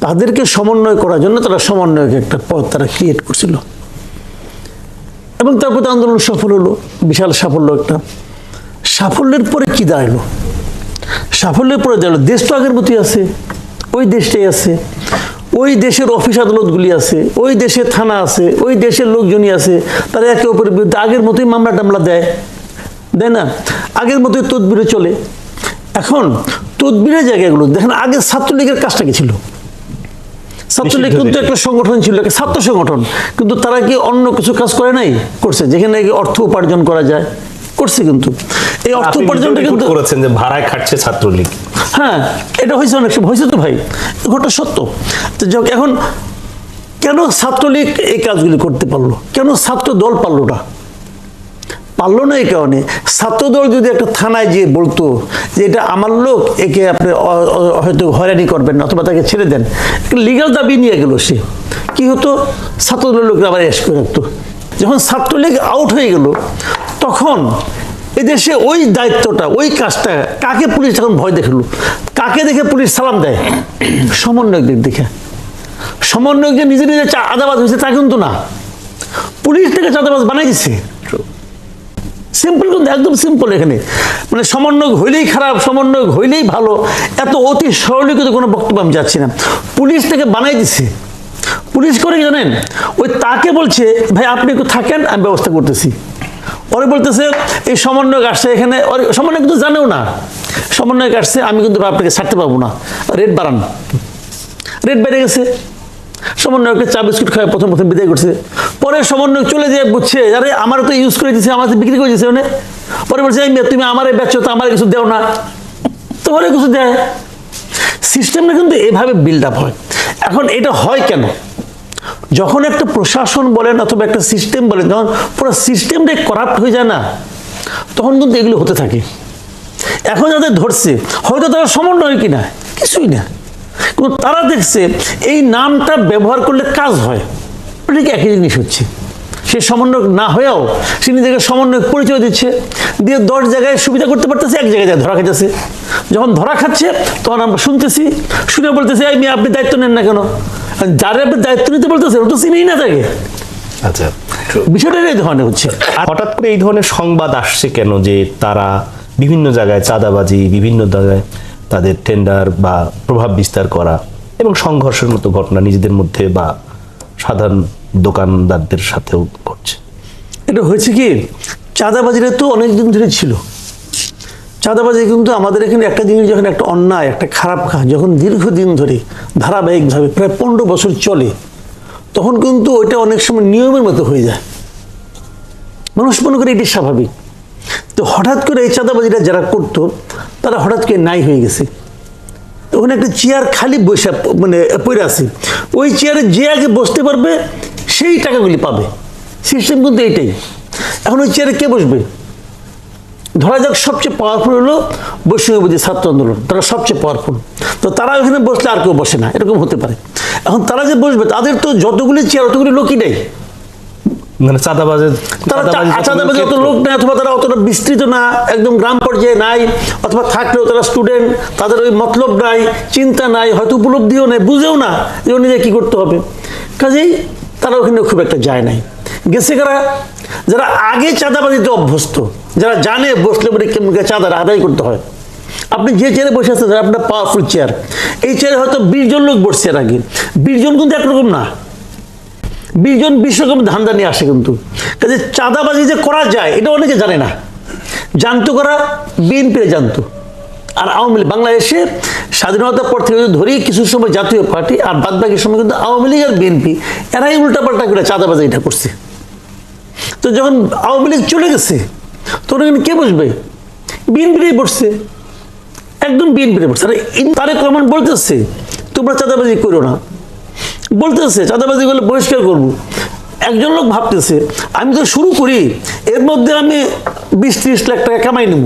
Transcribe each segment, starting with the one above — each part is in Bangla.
তাদেরকে সমন্বয় করার জন্য তারা সমন্বয়ক একটা পদ তারা ক্রিয়েট করছিল। এবং তারপর আন্দোলন সফল হলো, বিশাল সাফল্য একটা। সাফল্যের পরে কি দাঁড়াল? সাফল্যের পরে দাঁড়াল, দেশ তো আগের মতোই আছে, ওই দেশটাই আছে, ওই দেশের অফিস আদালতগুলি আছে, ওই দেশে থানা আছে, ওই দেশের লোকজনই আছে, তারা একে অপরের বিরুদ্ধে আগের মতোই মামলা টামলা দেয়। দেয় না? আগের মতোই তদবিরে চলে। এখন তদবিরের জায়গাগুলো, দেখেন আগে ছাত্রলীগের কাজটা কি ছিল? ছাত্রলীগ কিন্তু একটা সংগঠন ছিল একটা ছাত্র সংগঠন। কিন্তু তারা কি অন্য কিছু কাজ করে নাই? করছে। যেখানে কি অর্থ উপার্জন করা যায় করছে কিন্তু। এই অর্থ উপার্জনটা কিন্তু করেছেন যে ভাড়ায় খাটছে ছাত্রলীগ। হ্যাঁ এটা হয়েছে অনেক সময়। হয়েছে তো ভাই। ঘটনা সত্য। তো যাক এখন কেন ছাত্রলীগ এই কাজগুলি করতে পারল? কেন ছাত্র দল পারল না? পারল না এই কারণে। ছাত্রদল যদি একটা থানায় গিয়ে বলতো যে এটা আমার লোক, একে আপনি হয়তো হয়রানি করবেন না, অথবা তাকে ছেড়ে দেন। লিগাল দাবি নিয়ে গেল সে। কি হতো? ছাত্রদলের লোকরা আবার এস করে রাখতো। যখন ছাত্রলীগ আউট হয়ে গেল, তখন এদেশে ওই দায়িত্বটা, ওই কাজটা কাকে পুলিশ তখন ভয় দেখল? কাকে দেখে পুলিশ সালাম দেয়? সমন্বয়কদের দেখে। সমন্বয়ক যে নিজে নিজে আদাবাদ হয়েছে তা কিন্তু না। পুলিশ থেকে চাঁদাবাজ বানাই দিছে। সিম্পল কিন্তু একদম সিম্পল এখানে। মানে সমন্বয় হইলেই খারাপ সমন্বয় হইলেই ভালো। এত অতি সরলীকৃত কোনো বক্তব্য আমি যাচ্ছি না। পুলিশ থেকে বানাই দিছে। পুলিশ করে জানেন? ওই তাকে বলছে, ভাই, আপনি একটু থাকেন, আমি ব্যবস্থা করতেছি। ওরে বলতেছে, এই সমন্বয়ক আসছে এখানে। সমন্বয় কিন্তু জানেও না। সমন্বয়ক আসছে, আমি কিন্তু আপনাকে ছাড়তে পারব না। রেট বাড়ান। রেট বেড়ে গেছে। সমন্বয়ককে চা বিস্কুট খায় প্রথম প্রথম বিদায় করছে। পরে সমন্বয়ক চলে যেয়ে, বুঝছে? আরে আমার তো ইউজ করে দিচ্ছে আমার বিক্রি করে দিচ্ছে মানে? পরে বলছে তুমি আমারে বেচছো তো আমার কিছু দেও না। তোমার কিছু দেয়। সিস্টেমটা কিন্তু এভাবে বিল্ড আপ হয়। এখন এটা হয় কেন? যখন একটা প্রশাসন বলেন অথবা একটা সিস্টেম বলেন, যখন পুরো সিস্টেমটাই করাপ্ট হয়ে যায় না, তখন কিন্তু এগুলো হতে থাকে। এখন যাদের ধরছে, হয়তো তারা সমন্বয় কিনা? কিছুই না। কিন্তু তারা দেখছে এই নামটা ব্যবহার করলে কাজ হয়। ঠিক একই জিনিস হচ্ছে। সে সমন্বয় না হয়েও সে নিজেকে সমন্বয় পরিচয় দিচ্ছে। দিয়ে দশ জায়গায় সুবিধা করতে পারতেছে এক জায়গায় যায় ধরা খাইতেছে। যখন ধরা খাচ্ছে তখন আমরা শুনতেছি শুনে বলতেছি আমি আপনি দায়িত্ব নেন না কেন? যারা আপনি দায়িত্ব নিতে বলতেছে ওটা তো চিনেই না থাকে আচ্ছা বিষয়টা এই ধরনের হচ্ছে। হঠাৎ করে এই ধরনের সংবাদ আসছে কেন যে তারা বিভিন্ন জায়গায় চাঁদাবাজি বিভিন্ন জায়গায় তাদের টেন্ডার বা প্রভাব বিস্তার করা এবং সংঘর্ষের মতো ঘটনা নিজেদের মধ্যে বা সাধারণ দোকানদারদের সাথেও ঘটছে। এটা হয়েছে কি চাঁদাবাজিরা তো অনেক দিন ধরে ছিল। চাঁদাবাজি কিন্তু আমাদের এখানে একটা জিনিস যখন একটা অন্যায়, একটা খারাপ কাজ যখন দীর্ঘদিন ধরে ধারাবাহিকভাবে প্রায় পনেরো বছর চলে, তখন কিন্তু ওইটা অনেক সময় নিয়মের মতো হয়ে যায়। মানুষ মনে করে এটি স্বাভাবিক। তো হঠাৎ করে এই চাঁদাবাজিটা যারা করতো তারা হঠাৎ করে নাই হয়ে গেছে। ওখানে একটা চেয়ার খালি বসে মানে পড়ে আছে। ওই চেয়ারে যে আগে বসতে পারবে, সেই টাকাগুলি পাবে। সিস্টেম কিন্তু এইটাই। এখন ওই চেয়ারে কে বসবে? ধরা যাক সবচেয়ে পাওয়ারফুল হলো বৈষ্ণবী ছাত্র আন্দোলন। তারা সবচেয়ে পাওয়ারফুল তো তারা ওখানে বসলে আর কেউ বসে না, এরকম হতে পারে। এখন তারা যে বসবে, তাদের তো যতগুলি চেয়ার অতগুলি লোকই নেই। মানে চাঁদাবাজের তারা চাঁদাবাজি অত লোক নেই অথবা তারা অতটা বিস্তৃত না একদম গ্রাম পর্যায়ে নাই অথবা থাকলেও তারা স্টুডেন্ট তাদের ওই মতলব নাই চিন্তা নাই হয়তো উপলব্ধিও নেই বুঝেও না যে নিজে কী করতে হবে। কাজেই তারা ওখানে খুব একটা যায় নাই। গেছে কারা? যারা আগে চাঁদাবাজিতে অভ্যস্ত যারা জানে বসলে বলে কেমন করে চাঁদা আদায় করতে হয়। আপনি যে চেয়ারে বসে আছেন আপনার পাওয়ারফুল চেয়ার এই চেয়ারে হয়তো বিশ জন লোক বসছে এর আগে। বিশ জন কিন্তু একরকম না। বিশজন বিশ রকম ধান্দা নিয়ে আসে কিন্তু। কাজে চাঁদাবাজি যে করা যায়, এটা অনেকে জানে না। জানতো করা বিএনপি জানতো। আর আওয়ামী লীগ বাংলাদেশে স্বাধীনতার পর থেকে যদি ধরি, কিছু সময় জাতীয় পার্টি আর বাদ বাকি সময় কিন্তু আওয়ামী লীগ আর বিএনপি, এরাই উল্টাপাল্টা করে চাঁদাবাজি এটা করছে। তো যখন আওয়ামী লীগ চলে গেছে, তখন এখানে কে বসবে? বিএনপিটাই বসছে। একদম বিএনপিতে বসছে। আরে তারেক রহমান বলতেছে, তোমরা চাঁদাবাজি করো না। বলতেছে চাঁদাবাজি করলে বহিষ্কার করব। একজন লোক ভাবতেছে আমি তো শুরু করি এর মধ্যে আমি বিশ ত্রিশ লাখ টাকা কামাই নেব।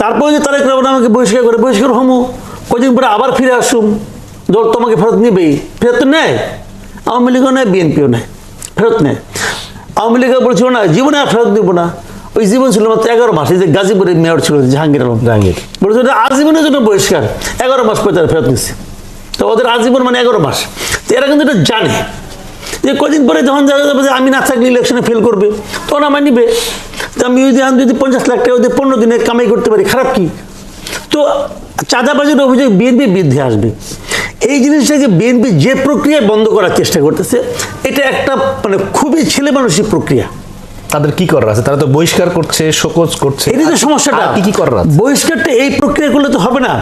তারপরে যে তারেক রহমান আমাকে বহিষ্কার করে বহিষ্কার হমু কদিন পরে আবার ফিরে আসুম। দল তোমাকে ফেরত নেবেই। ফেরত তো নেয়? আওয়ামী লীগও নেয় বিএনপিও নেয়। ফেরত নেয়। আওয়ামী লীগ বলছিল না জীবনে আর ফেরত দেবো না। ওই জীবন ছিল মাত্র এগারো মাস এই যে গাজীপুরের মেয়র ছিল জাহাঙ্গীর আলম। জাহাঙ্গীর। বলেছিল আজীবনের জন্য বহিষ্কার এগারো মাস পরে তারা ফেরত নিচ্ছে তো ওদের আজীবন মানে এগারো মাস। এরা কিন্তু এটা জানে। যে কদিন পরে যখন জানা যাবে যে আমি না থাকলে ইলেকশনে ফেল করবে, তখন আমার নিবে। তো আমি যদি আমি যদি পঞ্চাশ লাখ টাকা যদি পনেরো দিনে কামাই করতে পারি, খারাপ কি? তো চাঁদাবাজির অভিযোগ বিএনপি বৃদ্ধি আসবে। এই জিনিসটাকে বিএনপি যে প্রক্রিয়ায় বন্ধ করার চেষ্টা করতেছে, এটা একটা মানে খুবই ছেলে মানুষের প্রক্রিয়া। তাদের কি করার আছে? তারা তো বহিষ্কার করছে শোকজ করছে। এটাই তো সমস্যাটা কি কি করার আছে? বহিষ্কারটা এই প্রক্রিয়া করলে তো হবে না।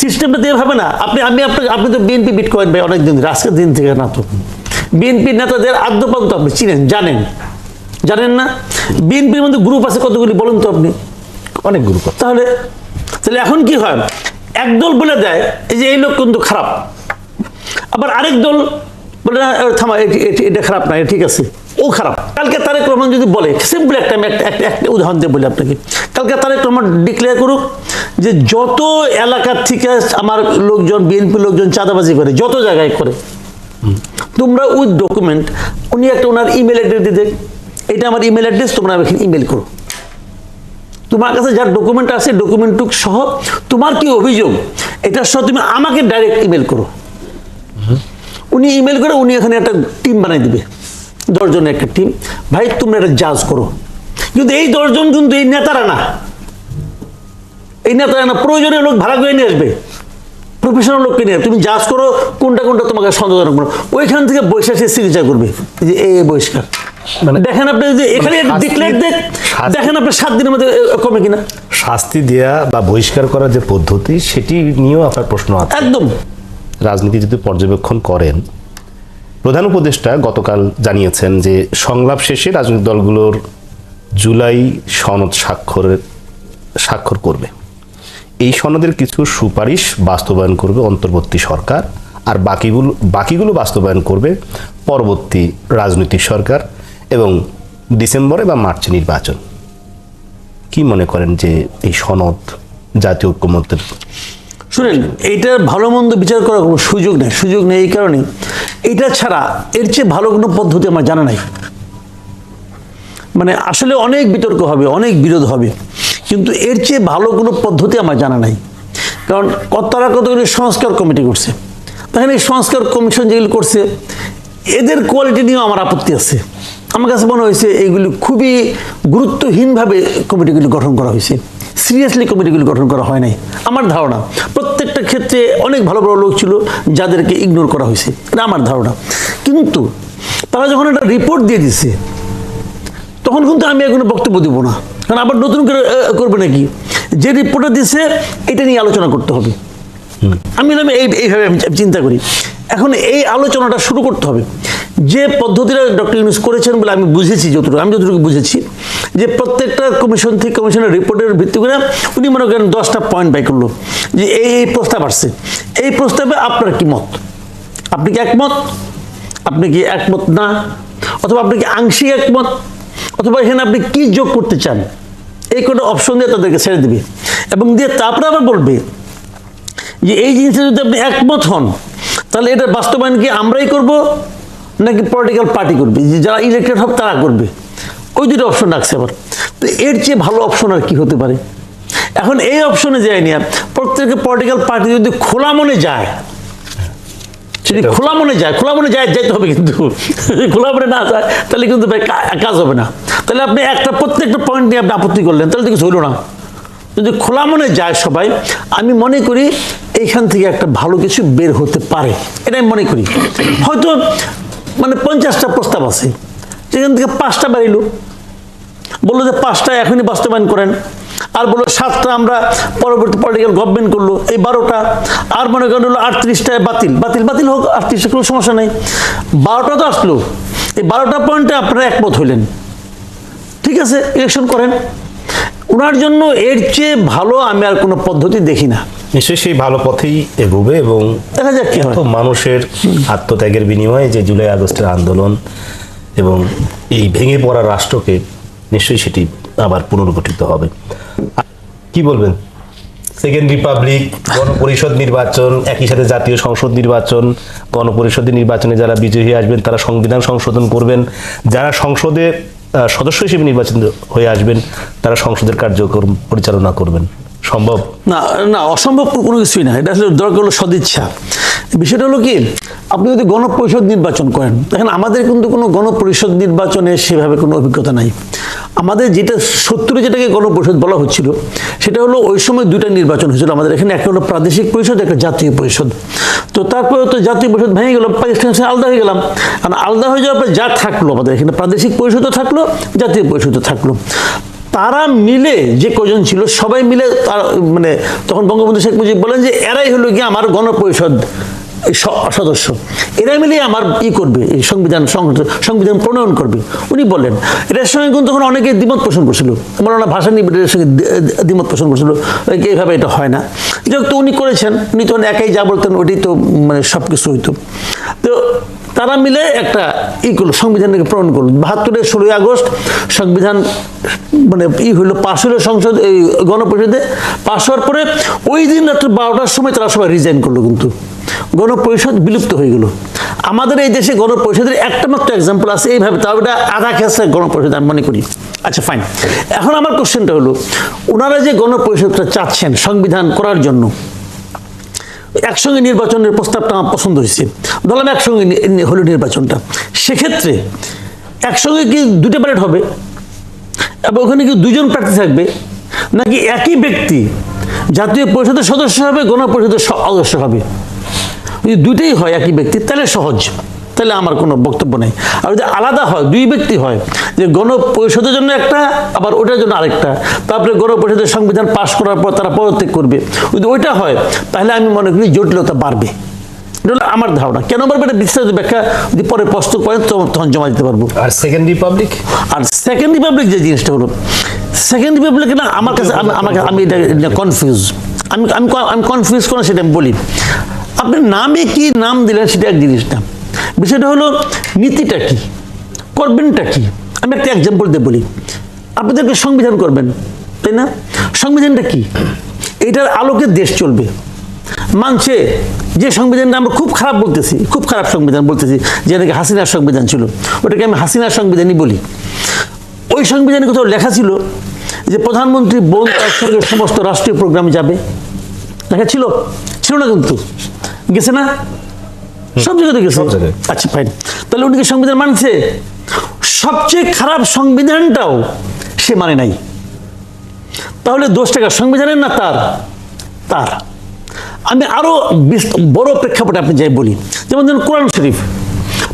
সিস্টেমটা দিয়ে হবে না। আপনি আমি আপনাকে আপনি তো বিএনপি বিট করেন ভাই অনেক দিন ধরে, আজকের দিন থেকে না তো। বিএনপি নেতাদের আদ্যপান্ত আপনি চিনেন জানেন। জানেন না? বিএনপির মধ্যে গ্রুপ আছে কতগুলি বলুন তো আপনি? অনেক গ্রুপ তাহলে তাহলে এখন কি হয়? একদল বলে দেয় এই যে এই লোক কিন্তু খারাপ। আবার আরেক দল বলে না থামা এটি- খারাপ না ঠিক আছে। ও খারাপ। কালকে তারেক রহমান যদি বলে সিম্পল একটা আমি একটা উদাহরণ দিয়ে বলি আপনাকে। কালকে তারেক রহমান ডিক্লেয়ার করুক যে যত এলাকার থেকে আমার লোকজন, বিএনপি লোকজন চাঁদাবাজি করে, যত জায়গায় করে, তোমরা উইথ ডকুমেন্ট উনি একটা ওনার ইমেল অ্যাড্রেস দেন। এটা আমার ইমেল অ্যাড্রেস তোমরা এখানে ইমেল করো। তোমার কাছে যার ডকুমেন্ট আছে ডকুমেন্টটুক সহ, তোমার কি অভিযোগ? এটা সহ তুমি আমাকে ডাইরেক্ট ইমেল করো। উনি ইমেল করে উনি এখানে একটা টিম বানাই দিবে। দশজনের একটা টিম ভাই তোমরা এটা জাজ করো। কিন্তু এই দশজন কিন্তু এই নেতারা না। এই নেতারা না প্রয়োজনীয় লোক ভাড়া করে নিয়ে আসবে। প্রফেশনাল লোককে নিয়ে। তুমি জাজ করো কোনটা কোনটা তোমাকে সন্দেহজনক মনে ওইখান থেকে বৈশাখী চিকিৎসা করবে। যে এই বহিষ্কার। মানে দেখেন আপনি যে এখানে ডিক্লেয়ার দেখ দেখেন আপনি সাত দিনের মধ্যে কমে কিনা। শাস্তি দেয়া বা বহিষ্কার করার যে পদ্ধতি সেটি নিয়েও আপনার প্রশ্ন আছে। একদম। রাজনীতি যদি পর্যবেক্ষণ করেন, প্রধান উপদেষ্টা গতকাল জানিয়েছেন যে সংলাপ শেষে রাজনৈতিক দলগুলোর জুলাই সনদ স্বাক্ষরের, স্বাক্ষর করবে। এই সনদের কিছু সুপারিশ বাস্তবায়ন করবে অন্তর্বর্তী সরকার আর বাকিগুলো বাকিগুলো বাস্তবায়ন করবে পরবর্তী রাজনৈতিক সরকার এবং ডিসেম্বরে বা মার্চে নির্বাচন। কি মনে করেন যে এই সনদ জাতীয় ঐক্যমত্যের শুনেন, এইটার ভালো মন্দ বিচার করার কোনো সুযোগ নেই সুযোগ নেই এই কারণে। এটা ছাড়া এর চেয়ে ভালো কোনো পদ্ধতি আমার জানা নাই। মানে আসলে অনেক বিতর্ক হবে, অনেক বিরোধ হবে, কিন্তু এর চেয়ে ভালো কোনো পদ্ধতি আমার জানা নাই। কারণ কত- তারা কতগুলি সংস্কার কমিটি করছে। দেখেন এই সংস্কার কমিশন যেগুলো করছে, এদের কোয়ালিটি নিয়েও আমার আপত্তি আছে। আমার কাছে মনে হয়েছে এইগুলি খুবই গুরুত্বহীনভাবে কমিটিগুলি গঠন করা হয়েছে। সিরিয়াসলি কমিটিগুলি গঠন করা হয় নাই। আমার ধারণা প্রত্যেকটা ক্ষেত্রে অনেক ভালো ভালো লোক ছিল যাদেরকে ইগনোর করা হয়েছে। এটা আমার ধারণা। কিন্তু তারা যখন একটা রিপোর্ট দিয়ে দিছে তখন কিন্তু আমি আর কোনো বক্তব্য দিব না। কারণ আবার নতুন করে করবে নাকি? যে রিপোর্টটা দিছে এটা নিয়ে আলোচনা করতে হবে। আমি আমি এইভাবে চিন্তা করি। এখন এই আলোচনাটা শুরু করতে হবে। যে পদ্ধতিটা ডক্টর ইউনুস করেছেন বলে আমি বুঝেছি যতটুকু, আমি যতটুকু বুঝেছি, যে প্রত্যেকটা কমিশন থেকে কমিশনের রিপোর্টের ভিত্তি করে উনি মনে করেন দশটা পয়েন্ট বাই করল, যে এই এই প্রস্তাব আসছে। এই প্রস্তাবে আপনার কি মত? আপনি কি একমত? আপনি কি একমত না? অথবা আপনি কি আংশিক একমত? অথবা এখানে আপনি কি যোগ করতে চান? এই কোনো অপশন দিয়ে তাদেরকে ছেড়ে দেবে। এবং দিয়ে তারপরে আবার বলবে যে এই জিনিসটা যদি আপনি একমত হন, তাহলে এটা বাস্তবায়ন কি আমরাই করব? নাকি পলিটিক্যাল পার্টি করবে? যে যারা ইলেক্টেড হবে তারা করবে। ওই দুটো অপশন রাখছে আবার। তো এর চেয়ে ভালো অপশন আর কি হতে পারে? এখন এই অপশনে যায় নিয়ে প্রত্যেকে পলিটিক্যাল পার্টি যদি খোলা মনে যায় সেটা- খোলা মনে যায় খোলা মনে যায় যাইতে হবে কিন্তু। খোলা মনে না যায় তাহলে কিন্তু ভাই কাজ হবে না। তাহলে আপনি একটা প্রত্যেকটা পয়েন্ট নিয়ে আপনি আপত্তি করলেন তাহলে তো কিছু হইল না। যদি খোলা মনে যায় সবাই আমি মনে করি এইখান থেকে একটা ভালো কিছু বের হতে পারে। এটা আমি মনে করি। হয়তো মানে পঞ্চাশটা প্রস্তাব আছে। সেখান থেকে পাঁচটা বেরিল বলল যে পাঁচটা এখনই বাস্তবায়ন করেন। আর বলল সাতটা আমরা পরবর্তী পলিটিক্যাল গভর্নমেন্ট করল। এই বারোটা। আর মনে করেন হলো আটত্রিশটায় বাতিল। বাতিল বাতিল হোক, আটত্রিশটা কোনো সমস্যা নেই। বারোটা তো আসলো। এই বারোটা পয়েন্টে আপনারা একমত হইলেন। ঠিক আছে ইলেকশন করেন। ওনার জন্য এর চেয়ে ভালো আমি আর কোনো পদ্ধতি দেখি না। নিশ্চয়ই সেই ভালো পথেই এগোবে এবং দেখা যাক কি হয়। মানুষের আত্মত্যাগের বিনিময়ে যে জুলাই আগস্টের আন্দোলন এবং এই ভেঙে পড়া রাষ্ট্রকে নিশ্চয়ই সেটি আবার পুনর্গঠিত হবে। কি বলবেন? সেকেন্ড রিপাবলিক গণপরিষদ নির্বাচন একই সাথে জাতীয় সংসদ নির্বাচন গণপরিষদের নির্বাচনে যারা বিজয়ী আসবেন তারা সংবিধান সংশোধন করবেন। যারা সংসদে সদস্য হিসেবে নির্বাচিত হয়ে আসবেন, তারা সংসদের কার্যক্রম পরিচালনা করবেন। সম্ভব? না না, অসম্ভব কোনো কিছুই না। এটা আসলে দরকার হলো সদিচ্ছা। বিষয়টা হলো কি, আপনি যদি গণপরিষদ নির্বাচন করেন, দেখেন আমাদের কিন্তু কোনো গণপরিষদ নির্বাচনে সেভাবে কোনো অভিজ্ঞতা নাই। আমাদের যেটা সত্তরে যেটাকে গণপরিষদ বলা হচ্ছিল, সেটা হলো ওই সময় দুইটা নির্বাচন হয়েছিল আমাদের। এখানে একটা হলো প্রাদেশিক পরিষদ, একটা জাতীয় পরিষদ। তো তারপরে তো জাতীয় পরিষদ ভেঙে গেল পাকিস্তানের আলাদা হয়ে গেলাম। আর আলাদা হয়ে যাওয়ার পর যা থাকল, আমাদের এখানে প্রাদেশিক পরিষদও থাকল, জাতীয় পরিষদও থাকল। তারা মিলে যে কজন ছিল, সবাই মিলে তার মানে তখন বঙ্গবন্ধু শেখ মুজিব বলেন যে, এরাই হলো গিয়ে আমার গণপরিষদ। সদস্য। এরা মিলে আমার ই করবে, এই সংবিধান সংবিধান প্রণয়ন করবে। উনি বলেন এটার সঙ্গে কিন্তু তখন অনেকে দ্বিমত পোষণ করছিল। মৌলানা ভাষা নিবিড়ের সঙ্গে দ্বি- দ্বিমত পোষণ করছিল। এইভাবে এটা হয় না। যেহেতু উনি করেছেন। উনি তখন একাই যা বলতেন ওইটাই তো মানে সব কিছু হইতো। তো তারা মিলে একটা ই করল, সংবিধানকে প্রণয়ন করল। বাহাত্তরের ষোলোই আগস্ট সংবিধান মানে ই হইল, পাশ হলো সংসদ, এই গণপরিষদে। পাশ হওয়ার পরে ওই দিন রাত্রে বারোটার সময় তারা সবাই রিজাইন করল কিন্তু। গণপরিষদ বিলুপ্ত হয়ে গেল। আমাদের এই দেশে গণপরিষদের একটা মাত্র এক্সাম্পল আছে, এইভাবে তাও এটা আধা খেসে গণপরিষদ আমি মনে করি। আচ্ছা ফাইন এখন আমার কোশ্চেনটা হলো ওনারা যে গণপরিষদটা চাচ্ছেন সংবিধান করার জন্য, একসঙ্গে নির্বাচনের প্রস্তাবটা আমার পছন্দ হয়েছে। ধরলাম একসঙ্গে হলো নির্বাচনটা। সেক্ষেত্রে একসঙ্গে কি দুটো ব্যালেট হবে? এবং ওখানে কি দুজন প্রার্থী থাকবে? নাকি একই ব্যক্তি জাতীয় পরিষদের সদস্য হবে, গণপরিষদের সদস্য হবে? যদি দুটোই হয় একই ব্যক্তি তাহলে সহজ। তাহলে আমার কোনো বক্তব্য নেই। আর যদি আলাদা হয় দুই ব্যক্তি হয় যে গণপরিষদের জন্য একটা আবার ওটার জন্য আরেকটা তারপরে গণপরিষদের সংবিধান পাশ করার পর তারা পদত্যাগ করবে। যদি ওইটা হয় তাহলে আমি মনে করি জটিলতা বাড়বে। এটা হলো আমার ধারণা। কেন বাড়বে? এটা বিস্তারিত ব্যাখ্যা যদি পরে প্রস্তুত করেন তখন জমা দিতে পারব। আর সেকেন্ড রিপাবলিক আর সেকেন্ড রিপাবলিক যে জিনিসটা হলো সেকেন্ড রিপাবলিক না আমার কাছে আমি- আমাকে আমি এটা কনফিউজ আমি আমি আমি কনফিউজ করে সেটা আমি বলি। আপনি নামে কি নাম দিলেন সেটা এক জিনিস না। বিষয়টা হলো নীতিটা কি? করবেনটা কি? আমি একটা এক্সাম্পল দিয়ে বলি। আপনাদেরকে সংবিধান করবেন, তাই না? সংবিধানটা কি? এটার আলোকে দেশ চলবে। মানছে যে সংবিধানটা আমরা খুব খারাপ বলতেছি, খুব খারাপ সংবিধান বলতেছি, যে নাকি হাসিনার সংবিধান ছিল। ওটাকে আমি হাসিনার সংবিধানই বলি। ওই সংবিধানে কোথাও লেখা ছিল যে প্রধানমন্ত্রী বোন তার সঙ্গে সমস্ত রাষ্ট্রীয় প্রোগ্রামে যাবে। লেখা ছিল? ছিল না কিন্তু। গেছে না? সব জায়গাতে গেছে। আচ্ছা ফাইন তাহলে উনি কি সংবিধান মানছে? সবচেয়ে খারাপ সংবিধানটাও সে মানে নাই। তাহলে দোষটা কার? সংবিধানের না তার? তার। আমি আরও বিস- বড় প্রেক্ষাপটে আপনি যাই বলি। যেমন ধরুন কোরআন শরীফ।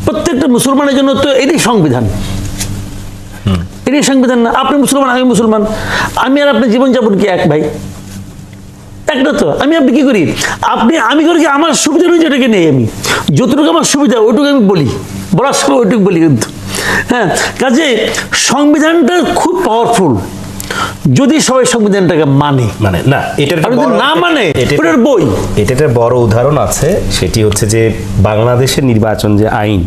প্রত্যেকটা মুসলমানের জন্য তো এটাই সংবিধান। এটাই সংবিধান না। আপনি মুসলমান আমি মুসলমান। আমি আর আপনার জীবনযাপন কি এক ভাই? একটা তো আমি আপনি কি করি? আপনি আমি করি কি আমার সুবিধা অনুযায়ী এটাকে নেই আমি। যতটুকু আমার সুবিধা ওইটুকু আমি বলি। বলার সময় ওইটুকু বলি কিন্তু। হ্যাঁ কাজে সংবিধানটা খুব পাওয়ারফুল যদি সবাই সংবিধানটাকে মানে। মানে না এটার যদি না মানে ওটার বই। এটা একটা বড় উদাহরণ আছে সেটি হচ্ছে যে বাংলাদেশের নির্বাচন যে আইন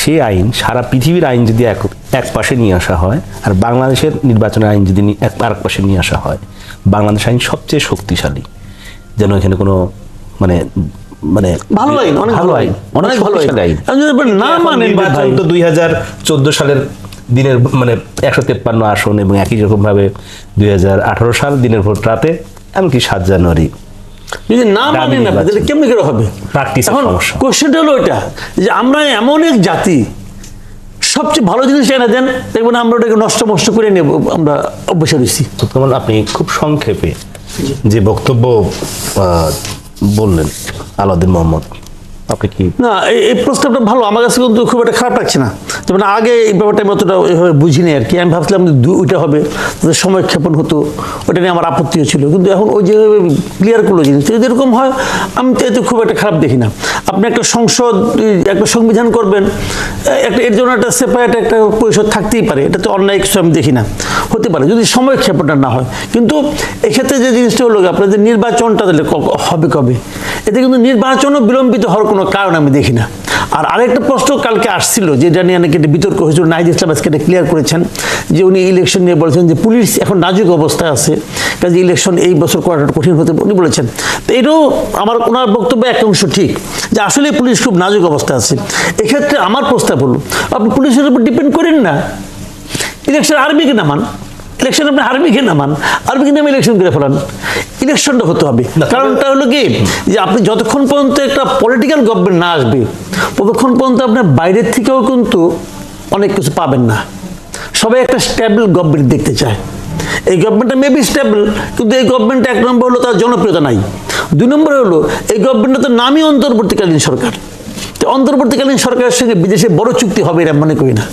সে আইন সারা পৃথিবীর আইন যদি এক এক পাশে নিয়ে আসা হয় আর বাংলাদেশের নির্বাচনের আইন যদি এক আরেক পাশে নিয়ে আসা হয় বাংলাদেশ আইন সবচেয়ে শক্তিশালী। যেন এখানে কোনো মানে মানে ভালো আইন অনেক ভালো আইন অনেক ভালো আইন। না মানে নির্বাচন তো দুই হাজার চোদ্দ সালের দিনের মানে একশো তেপ্পান্ন আসন এবং একই রকম ভাবে দুই হাজার আঠারো সাল দিনের ভোট রাতে এমনকি সাত জানুয়ারি। যদি না দামি মানে তাহলে কেমনি করে হবে? এখন কোশ্চেনটা হলো ওইটা যে আমরা এমন এক জাতি সবচেয়ে ভালো জিনিস এনে দেন দেখবেন আমরা ওটাকে নষ্ট মষ্ট করে নেব আমরা অভ্যাস তোমার আপনি খুব সংক্ষেপে যে বক্তব্য আহ, বললেন আলাউদ্দিন মোহাম্মদ। আপনি কি না, এই প্রস্তাবটা ভালো, আমার কাছে কিন্তু খুব একটা খারাপ লাগছে না। যেমন আগে এই ব্যাপারটা আমি অতটা ওইভাবে বুঝিনি আর কি। আমি ভাবছিলাম ওইটা হবে তাদের সময় ক্ষেপণ হতো ওটা নিয়ে আমার আপত্তিও ছিল। কিন্তু এখন ওই যেভাবে ক্লিয়ার করল জিনিস যদি এরকম হয়, আমি তো এতে খুব একটা খারাপ দেখি না। আপনি একটা সংসদ, একটা সংবিধান করবেন একটা এর জন্য একটা সেপারেট একটা পরিষদ থাকতেই পারে। এটা তো অন্যায় কিছু আমি দেখি না। হতে পারে, যদি সময় ক্ষেপণটা না হয়। কিন্তু এক্ষেত্রে যে জিনিসটা হলো আপনার যে নির্বাচনটা তাহলে হবে কবে? এতে কিন্তু নির্বাচনও বিলম্বিত হওয়ার কোনো কারণ আমি দেখি না। আর আরেকটা প্রশ্ন কালকে আসছিল যেটা নিয়ে নাকি একটা বিতর্ক হয়েছিল, নাহিদ ইসলাম আজকে এটা ক্লিয়ার করেছেন যে উনি ইলেকশন নিয়ে বলেছেন যে পুলিশ এখন নাজুক অবস্থায় আছে কাজে ইলেকশন এই বছর করাটা কঠিন হতে উনি বলেছেন, তো এটাও আমার, ওনার বক্তব্য এক অংশ ঠিক, যে আসলে পুলিশ খুব নাজুক অবস্থায় আছে। এক্ষেত্রে আমার প্রস্তাব হলো, আপনি পুলিশের উপর ডিপেন্ড করেন না। ইলেকশন আর্মিকে নামান। ইলেকশন আপনি আর্মিকে নামান আর্মিকে নামে ইলেকশন করে ফেলান। ইলেকশনটা হতে হবে। কারণটা হলো কি? যে আপনি যতক্ষণ পর্যন্ত একটা পলিটিক্যাল গভর্নমেন্ট না আসবে ততক্ষণ পর্যন্ত আপনার বাইরের থেকেও কিন্তু অনেক কিছু পাবেন না। সবাই একটা স্টেবল গভর্নমেন্ট দেখতে চায়। এই গভর্নমেন্টটা মেবি স্টেবল কিন্তু এই গভর্নমেন্ট এক নম্বর হলো তার জনপ্রিয়তা নাই। দুই নম্বর হলো এই গভর্নমেন্টের তো নামই অন্তর্বর্তীকালীন সরকার। তো অন্তর্বর্তীকালীন সরকারের সঙ্গে বিদেশে বড় চুক্তি হবে এটা মনে করি না।